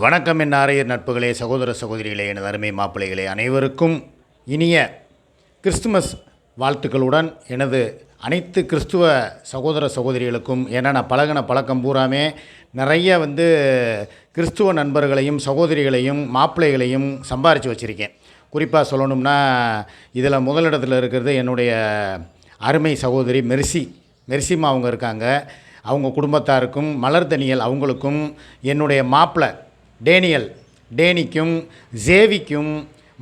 வணக்கம் என் ஆரையர் நட்புகளே சகோதர சகோதரிகளே எனது அருமை மாப்பிள்ளைகளே அனைவருக்கும் இனிய கிறிஸ்துமஸ் வாழ்த்துக்களுடன் எனது அனைத்து கிறிஸ்துவ சகோதர சகோதரிகளுக்கும் ஏன்னா நான் பழகின பழக்கம் பூராமே நிறைய வந்து கிறிஸ்துவ நண்பர்களையும் சகோதரிகளையும் மாப்பிள்ளைகளையும் சம்பாரித்து வச்சுருக்கேன். குறிப்பாக சொல்லணும்னா இதில் முதலிடத்தில் இருக்கிறது என்னுடைய அருமை சகோதரி மெர்சி. மெர்சிமா அவங்க இருக்காங்க. அவங்க குடும்பத்தாருக்கும் மலர் தனியல் அவங்களுக்கும் என்னுடைய மாப்பிள்ளை டேனியல் டேனிக்கும் ஜேவிக்கும்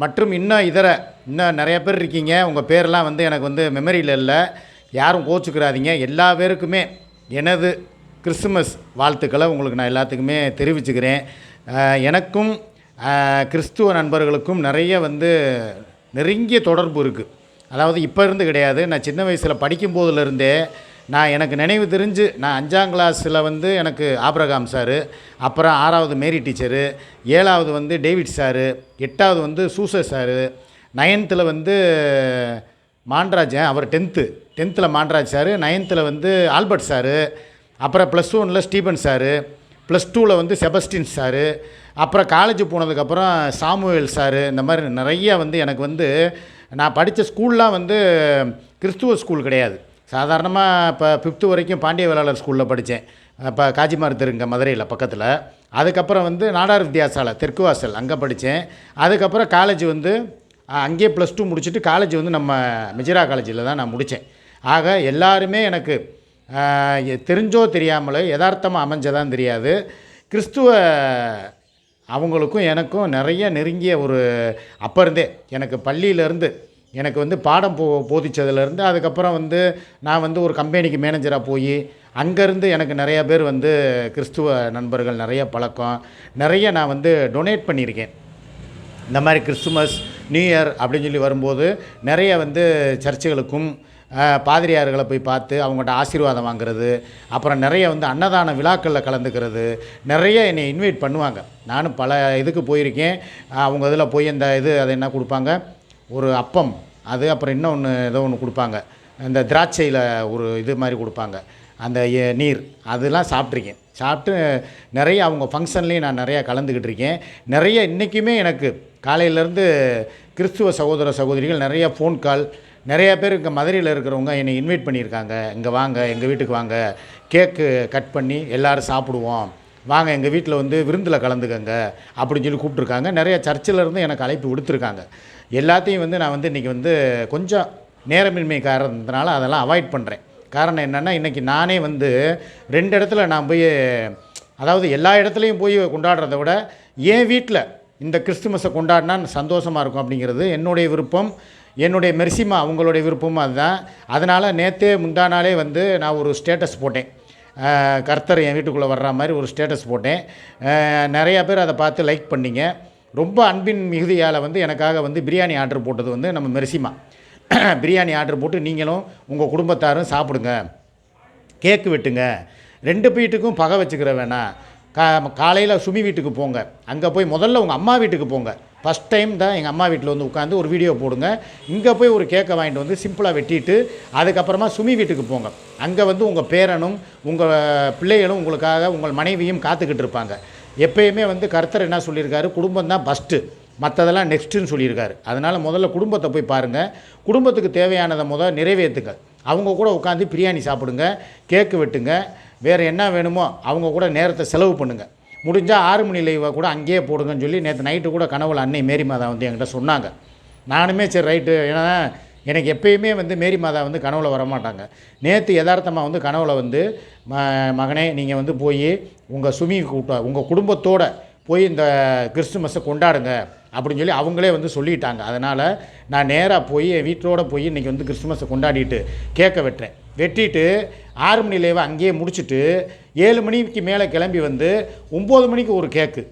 மற்றும் இன்னும் இதர இன்னும் நிறைய பேர் இருக்கீங்க. உங்கள் பேரெலாம் வந்து எனக்கு வந்து மெமரியில் இல்லை. யாரும் கோச்சுக்கிறாதீங்க. எல்லா பேருக்குமே எனது கிறிஸ்துமஸ் வாழ்த்துக்களை உங்களுக்கு நான் எல்லாத்துக்குமே தெரிவிச்சுக்கிறேன். எனக்கும் கிறிஸ்துவ நண்பர்களுக்கும் நிறைய வந்து நெருங்கிய தொடர்பு இருக்குது அதாவது இப்போ இருந்து கிடையாது. நான் சின்ன வயசில் படிக்கும்போதுலேருந்தே நான் எனக்கு நினைவு தெரிஞ்சு நான் அஞ்சாம் கிளாஸில் வந்து எனக்கு ஆப்ரகாம் சாரு அப்புறம் ஆறாவது மேரி டீச்சரு ஏழாவது வந்து டேவிட் சாரு எட்டாவது வந்து சூச சாரு நைன்த்தில் வந்து மான்ராஜன் அவர் டென்த்து டென்த்தில் மாண்டராஜ் சாரு நைன்த்தில் வந்து ஆல்பர்ட் சாரு அப்புறம் ப்ளஸ் ஒனில் ஸ்டீபன் சாரு ப்ளஸ் டூவில் வந்து செபஸ்டின் சாரு அப்புறம் காலேஜ் போனதுக்கப்புறம் சாமுவேல் சாரு இந்த மாதிரி நிறைய வந்து எனக்கு வந்து நான் படித்த ஸ்கூல்லாம் வந்து கிறிஸ்துவ ஸ்கூல் கிடையாது. சாதாரணமாக இப்போ ஃபிஃப்த்து வரைக்கும் பாண்டிய வேளாளர் ஸ்கூலில் படித்தேன் இப்போ காஜிமார் தெருங்க மதுரையில் பக்கத்தில். அதுக்கப்புறம் வந்து நாடார் வித்யாசாலை தெற்கு வாசல் அங்கே படித்தேன் அதுக்கப்புறம் காலேஜ் வந்து அங்கேயே ப்ளஸ் டூ முடிச்சுட்டு காலேஜ் வந்து நம்ம மிஜிரா காலேஜில் தான் நான் முடித்தேன் ஆக எல்லாருமே எனக்கு தெரிஞ்சோ தெரியாமலோ யதார்த்தமாக அமைஞ்சதான் தெரியாது. கிறிஸ்துவ அவங்களுக்கும் எனக்கும் நிறைய நெருங்கிய ஒரு அப்போ இருந்தே எனக்கு பள்ளியிலேருந்து எனக்கு வந்து பாடம் போ போதித்ததுலேருந்து அதுக்கப்புறம் வந்து நான் வந்து ஒரு கம்பெனிக்கு மேனேஜராக போய் அங்கேருந்து எனக்கு நிறைய பேர் வந்து கிறிஸ்துவ நண்பர்கள் நிறைய பழக்கம் நிறைய நான் வந்து டொனேட் பண்ணியிருக்கேன். இந்த மாதிரி கிறிஸ்துமஸ் நியூ இயர் அப்படின்னு சொல்லி வரும்போது நிறைய வந்து சர்ச்சுகளுக்கும் பாதிரியார்களை போய் பார்த்து அவங்கள்ட்ட ஆசீர்வாதம் வாங்குறது அப்புறம் நிறைய வந்து அன்னதான விழாக்களில் கலந்துக்கிறது நிறைய என்னை இன்வைட் பண்ணுவாங்க. நானும் பல இதுக்கு போயிருக்கேன். அவங்க இதில் போய் இந்த இது அதை என்ன கொடுப்பாங்க? ஒரு அப்பம் அது அப்புறம் இன்னொன்று ஏதோ ஒன்று கொடுப்பாங்க. இந்த திராட்சையில் ஒரு இது மாதிரி கொடுப்பாங்க. அந்த நீர் அதெல்லாம் சாப்பிட்ருக்கேன் சாப்பிட்டு நிறைய அவங்க ஃபங்க்ஷன்லேயும் நான் நிறையா கலந்துக்கிட்டு இருக்கேன். நிறைய இன்றைக்குமே எனக்கு காலையிலேருந்து கிறிஸ்துவ சகோதர சகோதரிகள் நிறைய ஃபோன் கால் நிறையா பேர் இங்கே மதுரையில் இருக்கிறவங்க என்னை இன்வைட் பண்ணியிருக்காங்க. இங்கே வாங்க எங்கள் வீட்டுக்கு வாங்க. கேக்கு கட் பண்ணி எல்லோரும் சாப்பிடுவோம். வாங்க எங்கள் வீட்டில் வந்து விருந்தில் கலந்துக்கங்க அப்படின்னு சொல்லி கூப்பிட்ருக்காங்க நிறைய சர்ச்சில் இருந்து எனக்கு அழைப்பு விடுத்திருக்காங்க. எல்லாத்தையும் வந்து நான் வந்து இன்றைக்கி வந்து கொஞ்சம் நேரமின்மை காரணத்தினால அதெல்லாம் அவாய்ட் பண்ணுறேன் காரணம் என்னென்னா இன்றைக்கி நானே வந்து ரெண்டு இடத்துல நான் போய் அதாவது எல்லா இடத்துலையும் போய் கொண்டாடுறத விட என் வீட்டில் இந்த கிறிஸ்துமஸை கொண்டாடினா சந்தோஷமாக இருக்கும் அப்படிங்கிறது என்னுடைய விருப்பம். என்னுடைய மெர்சிமா அவங்களுடைய விருப்பமும் அதுதான். அதனால் நேற்றே முந்தா நாளே வந்து நான் ஒரு ஸ்டேட்டஸ் போட்டேன். கர்த்தர் என் வீட்டுக்குள்ளே வர்ற மாதிரி ஒரு ஸ்டேட்டஸ் போட்டேன். நிறையா பேர் அதை பார்த்து லைக் பண்ணிங்க. ரொம்ப அன்பின் மிகுதியால் வந்து எனக்காக வந்து பிரியாணி ஆர்டர் போட்டது வந்து நம்ம மெர்சிமா. பிரியாணி ஆர்டர் போட்டு நீங்களும் உங்கள் குடும்பத்தாரும் சாப்பிடுங்க. கேக்கு வெட்டுங்க. ரெண்டு வீட்டுக்கும் பகை வச்சுக்கிற வேணாம். கா காலையில் சுமி வீட்டுக்கு போங்க. அங்கே போய் முதல்ல உங்கள் அம்மா வீட்டுக்கு போங்க. ஃபஸ்ட் டைம் தான் எங்கள் அம்மா வீட்டில் வந்து உட்காந்து ஒரு வீடியோ போடுங்க. இங்கே போய் ஒரு கேக்கை வாங்கிட்டு வந்து சிம்பிளாக வெட்டிட்டு அதுக்கப்புறமா சுமி வீட்டுக்கு போங்க. அங்கே வந்து உங்கள் பேரனும் உங்கள் பிள்ளைகளும் உங்களுக்காக உங்கள் மனைவியும் காத்துக்கிட்டு இருப்பாங்க. எப்பயுமே வந்து கர்த்தர் என்ன சொல்லியிருக்காரு? குடும்பம் தான் ஃபஸ்ட்டு மற்றதெல்லாம் நெக்ஸ்ட்டுன்னு சொல்லியிருக்காரு. அதனால் முதல்ல குடும்பத்தை போய் பாருங்கள் குடும்பத்துக்கு தேவையானதை முதல் நிறைவேற்றுங்க அவங்க கூட உட்காந்து பிரியாணி சாப்பிடுங்க கேக்கு வெட்டுங்க வேறு என்ன வேணுமோ அவங்க கூட நேரத்தை செலவு பண்ணுங்கள் முடிஞ்சால் ஆறு மணி லைவை கூட அங்கேயே போடுங்கன்னு சொல்லி நேற்று நைட்டு கூட கனவுல அன்னை மேரி மாதா வந்து என்கிட்ட சொன்னாங்க. நானுமே சரி ரைட்டு ஏன்னா எனக்கு எப்பயுமே வந்து மேரி மாதா வந்து கனவுல வரமாட்டாங்க. நேற்று யதார்த்தமாக வந்து கனவுல வந்து ம மகனே நீங்கள் வந்து போய் உங்கள் சுமி கூட்ட உங்கள் குடும்பத்தோடு போய் இந்த கிறிஸ்துமஸை கொண்டாடுங்க அப்படின்னு சொல்லி அவங்களே வந்து சொல்லிட்டாங்க. அதனால் நான் நேராக போய் என் வீட்டோட போய் இன்றைக்கி வந்து கிறிஸ்துமஸை கொண்டாடிட்டு கேக்கை வெட்டுறேன். வெட்டிட்டு ஆறு மணி லேவை அங்கேயே முடிச்சுட்டு ஏழு மணிக்கு மேலே கிளம்பி வந்து ஒம்பது மணிக்கு ஒரு கேக்கு.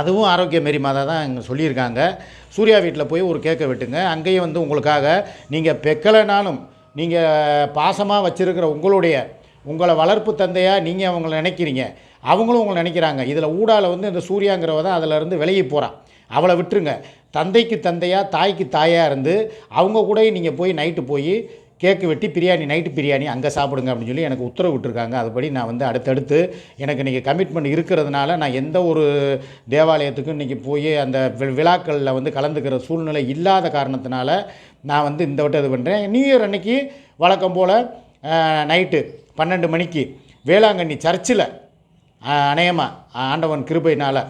அதுவும் ஆரோக்கிய மேரி மாதா தான் இங்கே சொல்லியிருக்காங்க. சூர்யா வீட்டில் போய் ஒரு கேக்கை வெட்டுங்க. அங்கேயும் வந்து உங்களுக்காக நீங்கள் பெக்கலைனாலும் நீங்கள் பாசமாக வச்சுருக்கிற உங்களுடைய உங்களை வளர்ப்பு தந்தையாக நீங்கள் அவங்கள நினைக்கிறீங்க. அவங்களும் உங்களை நினைக்கிறாங்க. இதில் ஊடாவில் வந்து இந்த சூர்யாங்கிறவ தான் அதில் இருந்து விலகி போகிறான் அவளை விட்டுருங்க. தந்தைக்கு தந்தையாக தாய்க்கு தாயாக இருந்து அவங்க கூட நீங்கள் போய் நைட்டு போய் கேக்கு வெட்டி பிரியாணி நைட்டு பிரியாணி அங்கே சாப்பிடுங்க அப்படின்னு சொல்லி எனக்கு உத்தரவு விட்டுருக்காங்க. அதுபடி நான் வந்து அடுத்தடுத்து எனக்கு இன்றைக்கி கமிட்மெண்ட் இருக்கிறதுனால நான் எந்த ஒரு தேவாலயத்துக்கும் இன்றைக்கி போய் அந்த வி- விழாக்களில் வந்து கலந்துக்கிற சூழ்நிலை இல்லாத காரணத்தினால நான் வந்து இந்த வட்டம் இது பண்ணுறேன் நியூ இயர் அன்னைக்கு வழக்கம் போல் நைட்டு பன்னெண்டு மணிக்கு வேளாங்கண்ணி சர்ச்சில் அநேகமாக ஆண்டவன் கிருபையினால்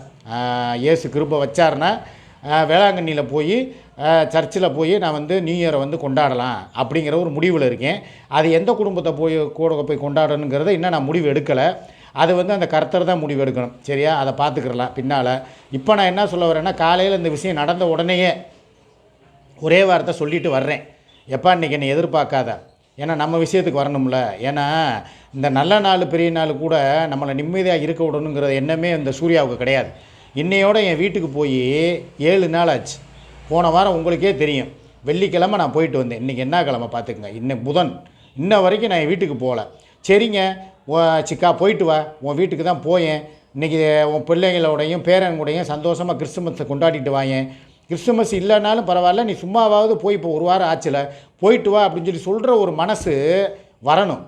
இயேசு கிருபை வச்சாருன்னா வேளாங்கண்ணியில் போய் சர்ச்சில் போய் நான் வந்து நியூ இயரை வந்து கொண்டாடலாம் அப்படிங்கிற ஒரு முடிவில் இருக்கேன். அது எந்த குடும்பத்தை போய் கூட போய் கொண்டாடணுங்கிறத இன்னும் நான் முடிவு எடுக்கலை. அது வந்து அந்த கர்த்தர் தான் முடிவு எடுக்கணும். சரியா? அதை பார்த்துக்கிறலாம் பின்னால். இப்போ நான் என்ன சொல்ல வரேன்னா காலையில் இந்த விஷயம் நடந்த உடனேயே ஒரே வார்த்தை சொல்லிட்டு வர்றேன். எப்பா இன்றைக்கி என்னை எதிர்பார்க்காத. ஏன்னா நம்ம விஷயத்துக்கு வரணும்ல. ஏன்னா இந்த நல்ல நாள் பெரிய நாள் கூட நம்மளை நிம்மதியாக இருக்க விடணுங்கிற எண்ணமே இந்த சூர்யாவுக்கு கிடையாது. இன்னையோட என் வீட்டுக்கு போய் ஏழு நாள் ஆச்சு போன வாரம் உங்களுக்கே தெரியும். வெள்ளிக்கிழமை நான் போயிட்டு வந்தேன். இன்றைக்கி என்ன கிழமை பார்த்துக்குங்க. இன்னைக்கு புதன். இன்ன வரைக்கும் நான் என் வீட்டுக்கு போகல. சரிங்க. சிக்கா போயிட்டு வா. உன் வீட்டுக்கு தான் போயேன். இன்றைக்கி உன் பிள்ளைங்களோடையும் பேரன் சந்தோஷமாக கிறிஸ்துமஸை கொண்டாடிட்டு வாயேன். கிறிஸ்துமஸ் இல்லைனாலும் பரவாயில்ல. நீ சும்மாவாவது போய் இப்போ ஒரு வாரம் ஆச்சுல. போயிட்டு வா அப்படின்னு சொல்லி சொல்கிற ஒரு மனசு வரணும்.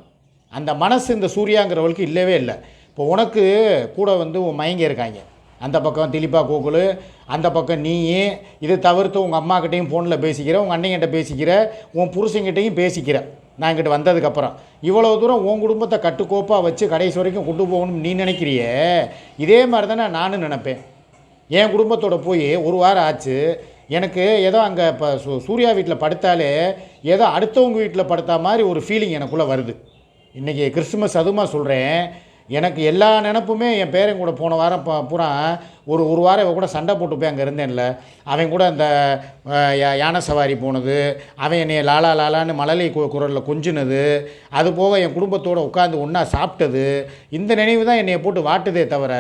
அந்த மனசு இந்த சூர்யாங்கிறவளுக்கு இல்லவே இல்லை. இப்போ உனக்கு கூட வந்து உன் மயங்க இருக்காங்க. அந்த பக்கம் திலிப்பா கோகுல் அந்த பக்கம் நீ இதை தவிர்த்து உங்கள் அம்மாக்கிட்டையும் ஃபோனில் பேசிக்கிற உங்கள் அண்ணங்கிட்ட பேசிக்கிற உன் புருஷங்கிட்டையும் பேசிக்கிற. நான் இங்கிட்ட வந்ததுக்கப்புறம். இவ்வளோ தூரம் உன் குடும்பத்தை கட்டுக்கோப்பாக வச்சு கடைசி வரைக்கும் கொண்டு போகணும்னு நீ நினைக்கிறியே? இதே மாதிரி தானே நானும் நினப்பேன். என் குடும்பத்தோட போய் ஒரு வாரம் ஆச்சு. எனக்கு ஏதோ அங்கே இப்போ சூ சூர்யா வீட்டில் படுத்தாலே ஏதோ அடுத்தவங்க வீட்டில் படுத்தா மாதிரி ஒரு ஃபீலிங் எனக்குள்ளே வருது. இன்றைக்கி கிறிஸ்துமஸ் அதுமா சொல்கிறேன் எனக்கு எல்லா நினப்புமே என் பேரன் கூட போன வாரம் ப- பூரா ஒரு ஒரு வாரம் இவன் கூட சண்டை போட்டு போய் அங்கே இருந்தேன்ல. அவன் கூட அந்த யானை சவாரி போனது அவன் என்னை லாலா லாலான்னு மழலை கு குரலில் கொஞ்சினது அது போக என் குடும்பத்தோடு உட்காந்து ஒன்றா சாப்பிட்டது இந்த நினைவு தான் என்னை போட்டு வாட்டுதே தவிர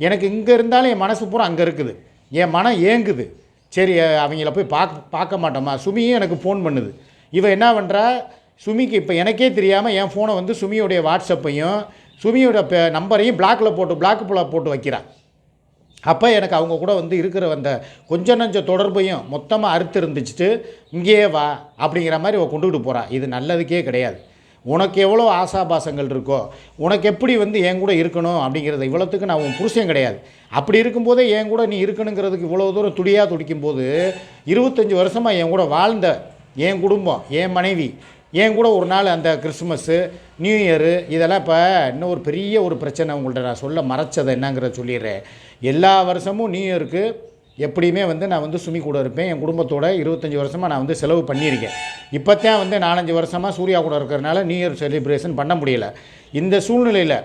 எனக்கு இங்கே இருந்தாலும் என் மனசு பூரா அங்கே இருக்குது. என் மனம் ஏங்குது. சரி அவங்கள போய் பார்க்க பார்க்க மாட்டோமா? சுமியும் எனக்கு ஃபோன் பண்ணுது. இவன் என்ன பண்ணுறா சுமிக்கு இப்போ எனக்கே தெரியாமல் என் ஃபோனை வந்து சுமியோடைய வாட்ஸ்அப்பையும் சுமியோட பே நம்பரையும் பிளாக்கில் போட்டு பிளாக் போட்டு வைக்கிறான் அப்போ எனக்கு அவங்க கூட வந்து இருக்கிற அந்த கொஞ்ச நஞ்ச தொடர்பையும் மொத்தமாக அறுத்து இருந்துச்சுட்டு இங்கேயே வா அப்படிங்கிற மாதிரி அவள் கொண்டுகிட்டு போகிறா இது நல்லதுக்கே கிடையாது. உனக்கு எவ்வளோ ஆசாபாசங்கள் இருக்கோ உனக்கு எப்படி வந்து என் கூட இருக்கணும் அப்படிங்கிறத இவ்வளோத்துக்கு நான் உன் புருஷன் கிடையாது. அப்படி இருக்கும்போதே என் கூட நீ இருக்கணுங்கிறதுக்கு இவ்வளோ தூரம் துடியாக துடிக்கும்போது இருபத்தஞ்சி வருஷமாக என் கூட வாழ்ந்த என் குடும்பம் என் மனைவி என் கூட ஒரு நாள் அந்த கிறிஸ்மஸ்ஸு நியூ இயரு இதெல்லாம் இப்போ இன்னும் ஒரு பெரிய ஒரு பிரச்சனை உங்கள்கிட்ட நான் சொல்ல மறைச்சதை என்னங்கிறத சொல்லிடுறேன். எல்லா வருஷமும் நியூ இயருக்கு எப்படியுமே வந்து நான் வந்து சுமி கூட இருப்பேன். என் குடும்பத்தோட இருபத்தஞ்சி வருஷமாக நான் வந்து செலவு பண்ணியிருக்கேன். இப்போத்தான் வந்து நாலஞ்சு வருஷமாக சூர்யா கூட இருக்கிறனால நியூ இயர் செலிப்ரேஷன் பண்ண முடியல. இந்த சூழ்நிலையில்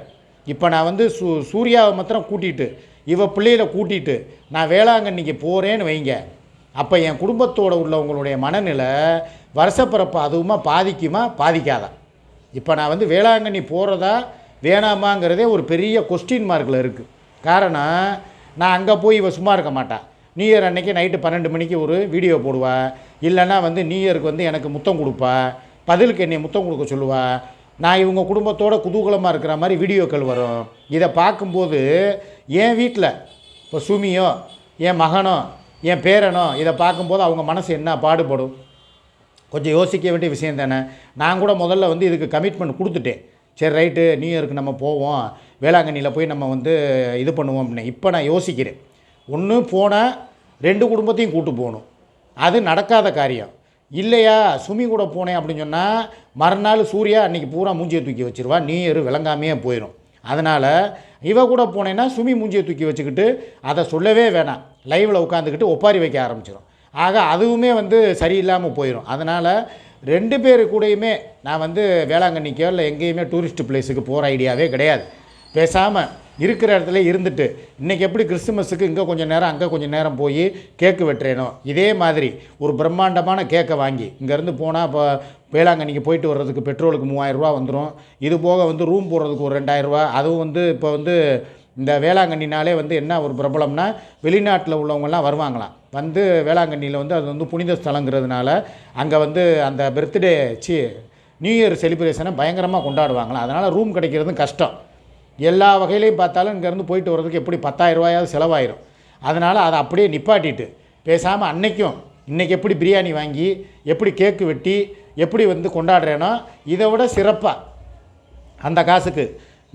இப்போ நான் வந்து சூ சூர்யாவை மாத்திரம் கூட்டிகிட்டு இவ பிள்ளைகளை கூட்டிகிட்டு நான் வேளாங்கண்ணிக்கு போகிறேன்னு வைங்க. அப்போ என் குடும்பத்தோடு உள்ளவங்களுடைய மனநிலை வருஷப்பிறப்பு அதுவுமா பாதிக்குமா? பாதிக்காதா. இப்போ நான் வந்து வேளாங்கண்ணி போகிறதா வேணாமாங்கிறதே ஒரு பெரிய கொஸ்டின் மார்க்கில் இருக்குது காரணம் நான் அங்கே போய் இவ சும்மா இருக்க மாட்டான் நியூ இயர் அன்னைக்கு நைட்டு பன்னெண்டு மணிக்கு ஒரு வீடியோ போடுவா. இல்லைன்னா வந்து நியூ இயருக்கு வந்து எனக்கு முத்தம் கொடுப்பா. பதிலுக்கு என்னை முத்தம் கொடுக்க சொல்லுவா. நான் இவங்க குடும்பத்தோட குதூகலமாக இருக்கிற மாதிரி வீடியோக்கள் வரும். இதை பார்க்கும்போது என் வீட்டில் இப்போ சுமியோ என் மகனோ என் பேரனோ இதை பார்க்கும்போது அவங்க மனசு என்ன பாடுபடும்? கொஞ்சம் யோசிக்க வேண்டிய விஷயம் தானே. நான் கூட முதல்ல வந்து இதுக்கு கமிட்மெண்ட் கொடுத்துட்டேன். சரி ரைட்டு நியூ இயருக்கு நம்ம போவோம். வேளாங்கண்ணியில் போய் நம்ம வந்து இது பண்ணுவோம் அப்படின்னு. இப்போ நான் யோசிக்கிறேன். ஒன்று போனால் ரெண்டு குடும்பத்தையும் கூட்டு போகணும். அது நடக்காத காரியம். இல்லையா சுமி கூட போனேன் அப்படின்னு சொன்னால் மறுநாள் சூர்யா அன்றைக்கி பூரா மூஞ்சியை தூக்கி வச்சிருவா. நியூ இயர் விளங்காமையே போயிடும் அதனால் இவ கூட போனேன்னா சுமி மூஞ்சியை தூக்கி வச்சுக்கிட்டு அதை சொல்லவே வேணாம். லைவில் உட்காந்துக்கிட்டு ஒப்பாரி வைக்க ஆரம்பிச்சிடும் ஆக அதுவுமே வந்து சரியில்லாமல் போயிடும் அதனால் ரெண்டு பேர் கூடயுமே நான் வந்து வேளாங்கண்ணிக்கோ இல்லை எங்கேயுமே டூரிஸ்ட் பிளேஸுக்கு போகிற ஐடியாவே கிடையாது. பேசாமல் இருக்கிற இடத்துல இருந்துட்டு இன்றைக்கி எப்படி கிறிஸ்துமஸுக்கு இங்கே கொஞ்சம் நேரம் அங்கே கொஞ்சம் நேரம் போய் கேக்கு வெட்டுறேனோ? இதே மாதிரி ஒரு பிரம்மாண்டமான கேக்கை வாங்கி இங்கேருந்து போனால் இப்போ வேளாங்கண்ணிக்கு போயிட்டு வர்றதுக்கு பெட்ரோலுக்கு மூவாயிரரூவா வந்துடும் இது போக வந்து ரூம் போடுறதுக்கு ஒரு ரெண்டாயிரரூவா அதுவும் வந்து இப்போ வந்து இந்த வேளாங்கண்ணினாலே வந்து என்ன ஒரு பிரபலம்னா வெளிநாட்டில் உள்ளவங்கெல்லாம் வருவாங்களாம். வந்து வேளாங்கண்ணியில் வந்து அது வந்து புனித ஸ்தலங்கிறதுனால அங்கே வந்து அந்த பர்த்டே சி நியூ இயர் செலிப்ரேஷனை பயங்கரமாக கொண்டாடுவாங்களாம். அதனால் ரூம் கிடைக்கிறதும் கஷ்டம். எல்லா வகையிலையும் பார்த்தாலும் இங்கேருந்து போயிட்டு வர்றதுக்கு எப்படி பத்தாயிரம் ரூபாயாவது செலவாயிரும். அதனால் அதை அப்படியே நிப்பாட்டிட்டு பேசாமல் அன்னைக்கும் இன்றைக்கி எப்படி பிரியாணி வாங்கி எப்படி கேக்கு வெட்டி எப்படி வந்து கொண்டாடுறேனோ இதை விட சிறப்பாக அந்த காசுக்கு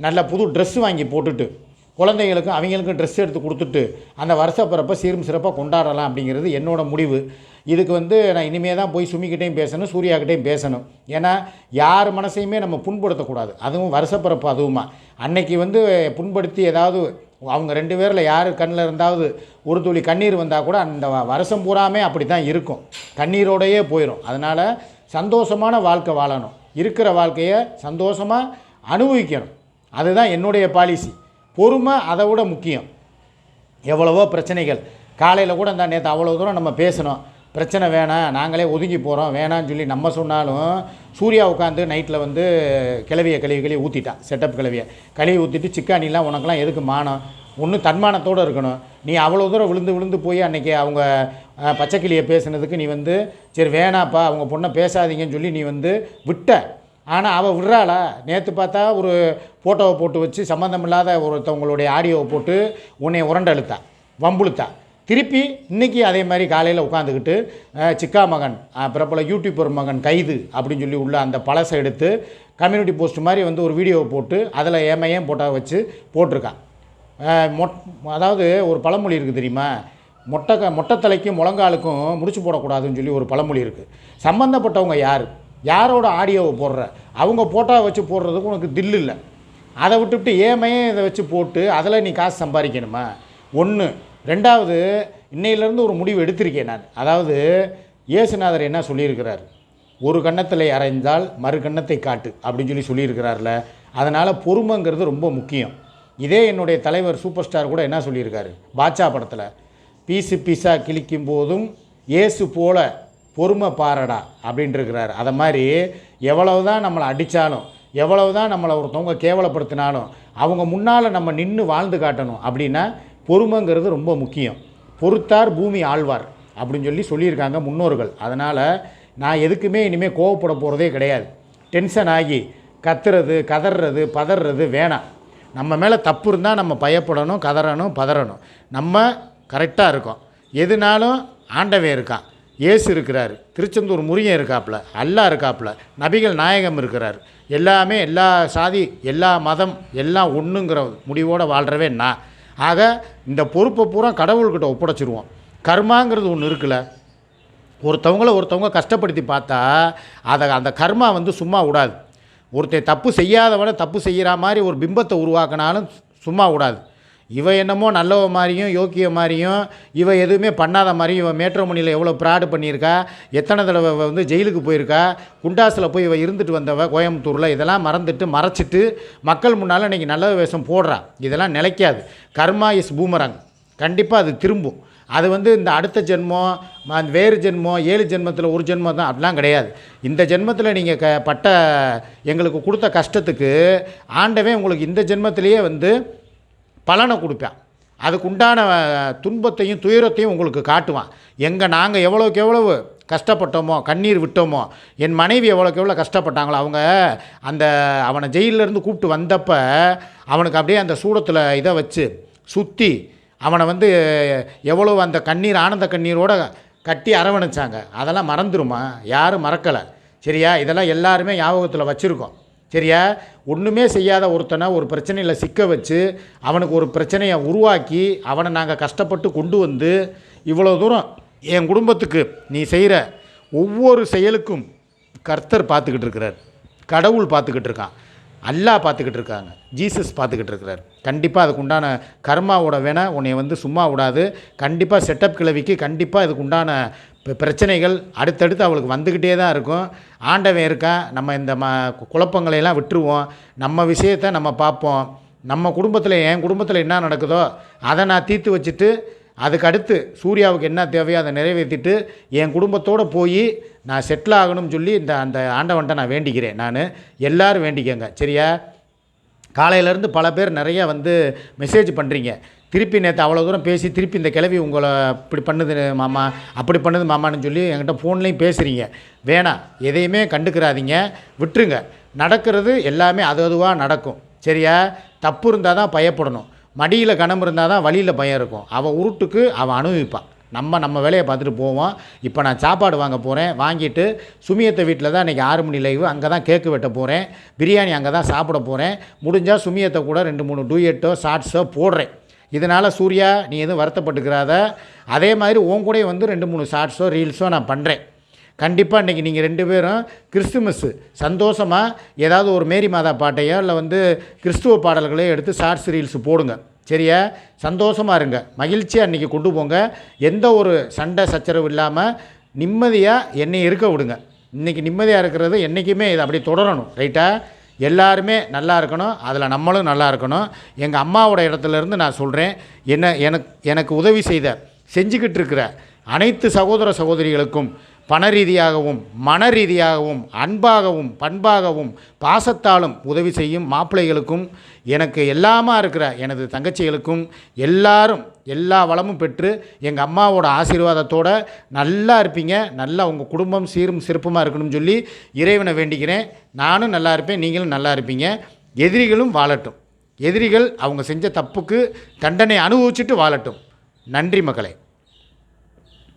நல்ல புது ட்ரெஸ் வாங்கி போட்டுட்டு குழந்தைகளுக்கும் அவங்களுக்கும் ட்ரெஸ் எடுத்து கொடுத்துட்டு அந்த வருஷப்பிறப்ப சீரும் சிறப்பாக கொண்டாடலாம் அப்படிங்கிறது என்னோடய முடிவு. இதுக்கு வந்து நான் இனிமே தான் போய் சுமிக்கிட்டையும் பேசணும் சூர்யாக்கிட்டையும் பேசணும். ஏன்னா யார் மனசையுமே நம்ம புண்படுத்தக்கூடாது. அதுவும் வருஷப்பிறப்பு அதுவுமா. அன்னைக்கு வந்து புண்படுத்தி ஏதாவது அவங்க ரெண்டு பேரில் யார் கண்ணில் இருந்தாவது ஒரு துளி கண்ணீர் வந்தால் கூட அந்த வ- வருஷம் பூராமே அப்படி தான் இருக்கும். கண்ணீரோடையே போயிடும் அதனால் சந்தோஷமான வாழ்க்கை வாழணும். இருக்கிற வாழ்க்கையை சந்தோஷமாக அனுபவிக்கணும். அதுதான் என்னுடைய பாலிசி பொறுமை அதை விட முக்கியம். எவ்வளவோ பிரச்சனைகள். காலையில் கூட இந்த நேற்று அவ்வளோ தூரம் நம்ம பேசணும் பிரச்சனை வேணாம் நாங்களே ஒதுங்கி போகிறோம் வேணாம்னு சொல்லி நம்ம சொன்னாலும் சூர்யா உட்காந்து நைட்டில் வந்து கிளவியை கழுவி கழுவி ஊற்றிட்டான் செட்டப் கிளவியை. கழுவி ஊற்றிட்டு சிக்கானிலாம் உனக்கெல்லாம் எதுக்கு மானம்? ஒன்று தன்மானத்தோடு இருக்கணும். நீ அவ்வளோ தூரம் விழுந்து விழுந்து போய் அன்றைக்கி அவங்க பச்சைக்கிளியை பேசுனதுக்கு நீ வந்து சரி வேணாப்பா அவங்க பொண்ணை பேசாதீங்கன்னு சொல்லி நீ வந்து விட்ட. ஆனால் அவள் விடுறாளா? நேற்று பார்த்தா ஒரு ஃபோட்டோவை போட்டு வச்சு சம்மந்தமில்லாத ஒருத்தவங்களுடைய ஆடியோவை போட்டு உன்னை உரண்டழுத்தா வம்புழுத்தா. திருப்பி இன்றைக்கி அதே மாதிரி காலையில் உட்காந்துக்கிட்டு சிக்கா மகன் பிரபல யூடியூபர் மகன் கைது அப்படின்னு சொல்லி உள்ள அந்த பழசை எடுத்து கம்யூனிட்டி போஸ்ட் மாதிரி வந்து ஒரு வீடியோவை போட்டு அதில் ஏமையன் போட்டோ வச்சு போட்டிருக்கான் மொட் அதாவது ஒரு பழமொழி இருக்குது தெரியுமா? மொட்டை மொட்டை தலைக்கும் முழங்காலுக்கும் முடிச்சு போடக்கூடாதுன்னு சொல்லி ஒரு பழமொழி இருக்குது சம்மந்தப்பட்டவங்க யார்? யாரோட ஆடியோவை போடுற? அவங்க போட்டோ வச்சு போடுறதுக்கு உனக்கு தில் இல்லை. அதை விட்டுவிட்டு ஏமையே இதை வச்சு போட்டு அதில் நீ காசு சம்பாதிக்கணுமா? ஒன்று. ரெண்டாவது இன்னையிலேருந்து ஒரு முடிவு எடுத்திருக்கேன் நான். அதாவது இயேசுநாதர் என்ன சொல்லியிருக்கிறார்? ஒரு கன்னத்தில் அரைந்தால் மறு கன்னத்தை காட்டு அப்படின்னு சொல்லி சொல்லியிருக்கிறார்ல. அதனால் பொறுமைங்கிறது ரொம்ப முக்கியம். இதே என்னுடைய தலைவர் சூப்பர் ஸ்டார் கூட என்ன சொல்லியிருக்காரு? பாட்சா படத்தில். பீஸு பீஸாக கிழிக்கும் போதும் இயேசு போல பொறுமை பாரடா அப்படின்ட்டுருக்கிறாரு அதை மாதிரி எவ்வளவு தான் நம்மளை அடித்தாலும் எவ்வளவு தான் நம்மளை ஒருத்தவங்க கேவலப்படுத்தினாலும் அவங்க முன்னால் நம்ம நின்று வாழ்ந்து காட்டணும் அப்படின்னா பொறுமைங்கிறது ரொம்ப முக்கியம். பொறுத்தார் பூமி ஆழ்வார் அப்படின்னு சொல்லி சொல்லியிருக்காங்க முன்னோர்கள். அதனால் நான் எதுக்குமே இனிமேல் கோவப்பட போகிறதே கிடையாது. டென்ஷன் ஆகி கத்துறது கதறது பதறது வேணாம். நம்ம மேலே தப்பு இருந்தால் நம்ம பயப்படணும் கதறணும் பதறணும். நம்ம கரெக்டாக இருக்கோம். எதுனாலும் ஆண்டவே இருக்கான் இயேசு இருக்கிறாரு. திருச்செந்தூர் முருகன் இருக்காப்புல அல்லா இருக்காப்புல நபிகள் நாயகம் இருக்கிறார். எல்லாமே எல்லா சாதி எல்லா மதம் எல்லாம் ஒன்றுங்கிற முடிவோடு வாழ்கிறவே நான். ஆக இந்த பொறுப்பை பூரா கடவுள்கிட்ட ஒப்படைச்சிருவோம். கர்மாங்கிறது ஒன்று இருக்குல்ல. ஒருத்தவங்கள ஒருத்தவங்க கஷ்டப்படுத்தி பார்த்தா அதை அந்த கர்மா வந்து சும்மா விடாது. ஒருத்தன் தப்பு செய்யாதவனை தப்பு செய்கிற மாதிரி ஒரு பிம்பத்தை உருவாக்கினாலும் சும்மா விடாது. இவ என்னமோ நல்லவ மாதிரியும் யோக்கிய மாதிரியும் இவ எதுவுமே பண்ணாத மாதிரியும் இவன் மேட்ரமணியில் எவ்வளோ ப்ராடு பண்ணியிருக்கா எத்தனை தடவை வந்து ஜெயிலுக்கு போயிருக்கா குண்டாஸில் போய் இவ இருந்துட்டு வந்தவ கோயம்புத்தூரில் இதெல்லாம் மறந்துட்டு மறைச்சிட்டு மக்கள் முன்னால் இன்றைக்கி நல்ல வேஷம் போடுறா. இதெல்லாம் நிலைக்காது. Karma is boomerang. கண்டிப்பாக அது திரும்பும். அது வந்து இந்த அடுத்த ஜென்மம் அந்த வேறு ஜென்மம் ஏழு ஜென்மத்தில் ஒரு ஜென்மம் தான் அப்படிலாம் கிடையாது. இந்த ஜென்மத்தில் நீங்கள் க பட்ட எங்களுக்கு கொடுத்த கஷ்டத்துக்கு ஆண்டவே உங்களுக்கு இந்த ஜென்மத்திலேயே வந்து பலனை கொடுப்பேன். அதுக்கு உண்டான துன்பத்தையும் துயரத்தையும் உங்களுக்கு காட்டுவான். எங்கே நாங்கள் எவ்வளோக்கு எவ்வளவு கஷ்டப்பட்டோமோ கண்ணீர் விட்டோமோ என் மனைவி எவ்வளோக்கு எவ்வளோ கஷ்டப்பட்டாங்களோ அவங்க அந்த அவனை ஜெயிலிருந்து கூப்பிட்டு வந்தப்போ அவனுக்கு அப்படியே அந்த சூடத்தில் இதை வச்சு சுற்றி அவனை வந்து எவ்வளோ அந்த கண்ணீர் ஆனந்த கண்ணீரோட கட்டி அரவணைச்சாங்க. அதெல்லாம் மறந்துருமா? யாரும் மறக்கலை. சரியா? இதெல்லாம் எல்லாருமே ஞாபகத்தில் வச்சுருக்கோம். சரியா? ஒன்றுமே செய்யாத ஒருத்தனை ஒரு பிரச்சனையில் சிக்க வச்சு அவனுக்கு ஒரு பிரச்சனையை உருவாக்கி அவனை நாங்கள் கஷ்டப்பட்டு கொண்டு வந்து இவ்வளோ தூரம் என் குடும்பத்துக்கு நீ செய்கிற ஒவ்வொரு செயலுக்கும் கர்த்தர் பார்த்துக்கிட்டு இருக்கிறார். கடவுள் பார்த்துக்கிட்டு இருக்கான். அல்லாஹ் பார்த்துக்கிட்டு இருக்காங்க. ஜீசஸ் பார்த்துக்கிட்டு இருக்கிறார். கண்டிப்பாக அதுக்கு உண்டான கர்மாவோட வேணா உன்னை வந்து சும்மா விடாது. கண்டிப்பாக செட்டப் கிழவிக்கு கண்டிப்பாக அதுக்கு உண்டான பிரச்சனைகள் அடுத்தடுத்து அவளுக்கு வந்துக்கிட்டே தான் இருக்கும். ஆண்டவன் இருக்கான் நம்ம இந்த ம குழப்பங்களையெல்லாம் விட்டுருவோம். நம்ம விஷயத்தை நம்ம பார்ப்போம். நம்ம குடும்பத்தில் என் குடும்பத்தில் என்ன நடக்குதோ அதை நான் தீர்த்து வச்சுட்டு அதுக்கடுத்து சூர்யாவுக்கு என்ன தேவையோ அதை நிறைவேற்றிட்டு என் குடும்பத்தோடு போய் நான் செட்டில் ஆகணும்னு சொல்லி இந்த அந்த ஆண்டவன்ட்ட நான் வேண்டிக்கிறேன். நான் எல்லோரும் வேண்டிக்கங்க. சரியா? காலையிலேருந்து பல பேர் நிறைய வந்து மெசேஜ் பண்ணுறீங்க திருப்பி நேற்று அவ்வளோ தூரம் பேசி திருப்பி இந்த கிளவி உங்களை இப்படி பண்ணுது மாமா அப்படி பண்ணுது மாமான்னு சொல்லி என்கிட்ட ஃபோன்லேயும் பேசுகிறீங்க வேணாம் எதையுமே கண்டுக்கிறாதீங்க. விட்டுருங்க. நடக்கிறது எல்லாமே அது அதுவாக நடக்கும். சரியா? தப்பு இருந்தால் தான் பயப்படணும். மடியில் கணம் இருந்தால் தான் வழியில் பயம் இருக்கும். அவன் உருட்டுக்கு அவன் அனுபவிப்பான் நம்ம நம்ம வேலையை பார்த்துட்டு போவோம். இப்போ நான் சாப்பாடு வாங்க போகிறேன் வாங்கிட்டு சுமியத்தை வீட்டில் தான் இன்றைக்கி ஆறு மணி லைவு அங்கே தான் கேக்கு வெட்ட போகிறேன் பிரியாணி அங்கே தான் சாப்பிட போகிறேன் முடிஞ்சால் சுமியத்தை கூட ரெண்டு மூணு டூயட்டோ ஷார்ட்ஸோ போடுறேன். இதனால் சூர்யா நீ எதுவும் வருத்தப்பட்டுக்கிறாத. அதே மாதிரி உன் கூடயே வந்து ரெண்டு மூணு ஷார்ட்ஸோ ரீல்ஸோ நான் பண்ணுறேன் கண்டிப்பாக இன்றைக்கி நீங்கள் ரெண்டு பேரும் கிறிஸ்துமஸ்ஸு சந்தோஷமாக ஏதாவது ஒரு மேரி மாதா பாட்டையோ இல்லை வந்து கிறிஸ்துவ பாடல்களையோ எடுத்து ஷார்ட்ஸ் ரீல்ஸ் போடுங்க. சரியா? சந்தோஷமாக இருங்க. மகிழ்ச்சியாக இன்றைக்கி கொண்டு போங்க. எந்த ஒரு சண்டை சச்சரவு இல்லாமல் நிம்மதியாக என்னை இருக்க விடுங்க. இன்றைக்கி நிம்மதியாக இருக்கிறது என்றைக்குமே இது அப்படி தொடரணும். ரைட்டாக எல்லாருமே நல்லா இருக்கணும். அதில் நம்மளும் நல்லா இருக்கணும். எங்கள் அம்மாவோட இடத்துல இருந்து நான் சொல்கிறேன் என்ன எனக்கு எனக்கு உதவி செய்த செஞ்சுக்கிட்டு இருக்கிற அனைத்து சகோதர சகோதரிகளுக்கும் பண ரீதியாகவும் மன ரீதியாகவும் அன்பாகவும் பண்பாகவும் பாசத்தாலும் உதவி செய்யும் மாப்பிள்ளைகளுக்கும் எனக்கு எல்லாமா இருக்கிற எனது தங்கச்சிகளுக்கும் எல்லாரும் எல்லா வளமும் பெற்று எங்கள் அம்மாவோட ஆசீர்வாதத்தோட நல்லா இருப்பீங்க. நல்லா உங்கள் குடும்பம் சீரும் சிறப்புமாக இருக்கணும்னு சொல்லி இறைவனை வேண்டிக்கிறேன். நானும் நல்லா இருப்பேன் நீங்களும் நல்லா இருப்பீங்க. எதிரிகளும் வாழட்டும். எதிரிகள் அவங்க செஞ்ச தப்புக்கு தண்டனை அனுபவிச்சுட்டு வாழட்டும். நன்றி மக்களே